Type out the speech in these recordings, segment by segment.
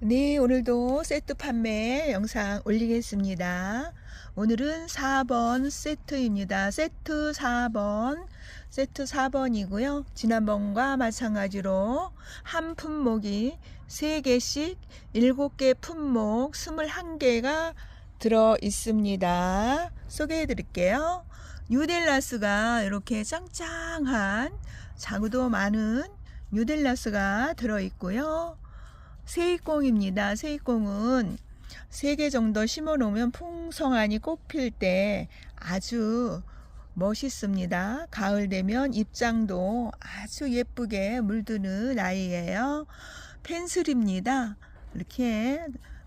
네, 오늘도 세트 판매 영상 올리겠습니다. 오늘은 4번 세트입니다. 세트 4번, 세트 4번이고요. 지난번과 마찬가지로 한 품목이 3개씩 7개 품목 21개가 들어 있습니다. 소개해 드릴게요. 뉴델라스가 이렇게 짱짱한 자구도 많은 뉴델라스가 들어 있고요. 세입공입니다. 세입공은 3개 정도 심어 놓으면 풍성하니 꽃필 때 아주 멋있습니다. 가을 되면 입장도 아주 예쁘게 물드는 아이예요. 펜슬입니다. 이렇게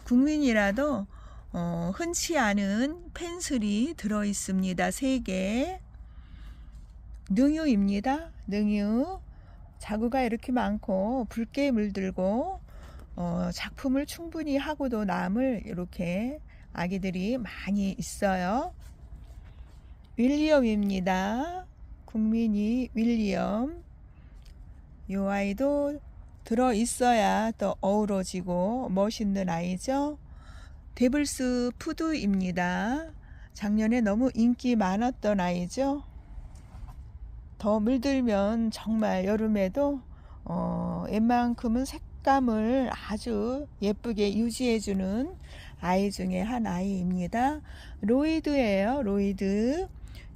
국민이라도 어, 흔치 않은 펜슬이 들어 있습니다. 3개. 능유입니다. 능유. 자구가 이렇게 많고 붉게 물들고 어, 작품을 충분히 하고도 남을 이렇게 아기들이 많이 있어요. 윌리엄입니다. 국민이 윌리엄. 이 아이도 들어 있어야 또 어우러지고 멋있는 아이죠. 데블스 푸드입니다. 작년에 너무 인기 많았던 아이죠. 더 물들면 정말 여름에도 어, 웬만큼은 색 감을 아주 예쁘게 유지해주는 아이 중에 한 아이입니다. 로이드예요. 로이드.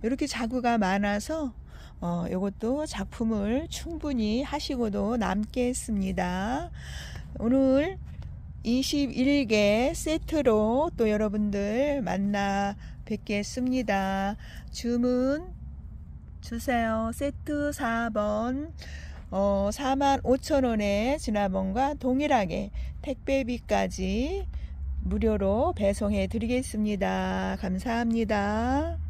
이렇게 자구가 많아서 어, 이것도 작품을 충분히 하시고도 남게 했습니다. 오늘 21개 세트로 또 여러분들 만나 뵙겠습니다. 주문 주세요. 세트 4번 어, 45,000원에 지난번과 동일하게 택배비까지 무료로 배송해 드리겠습니다. 감사합니다.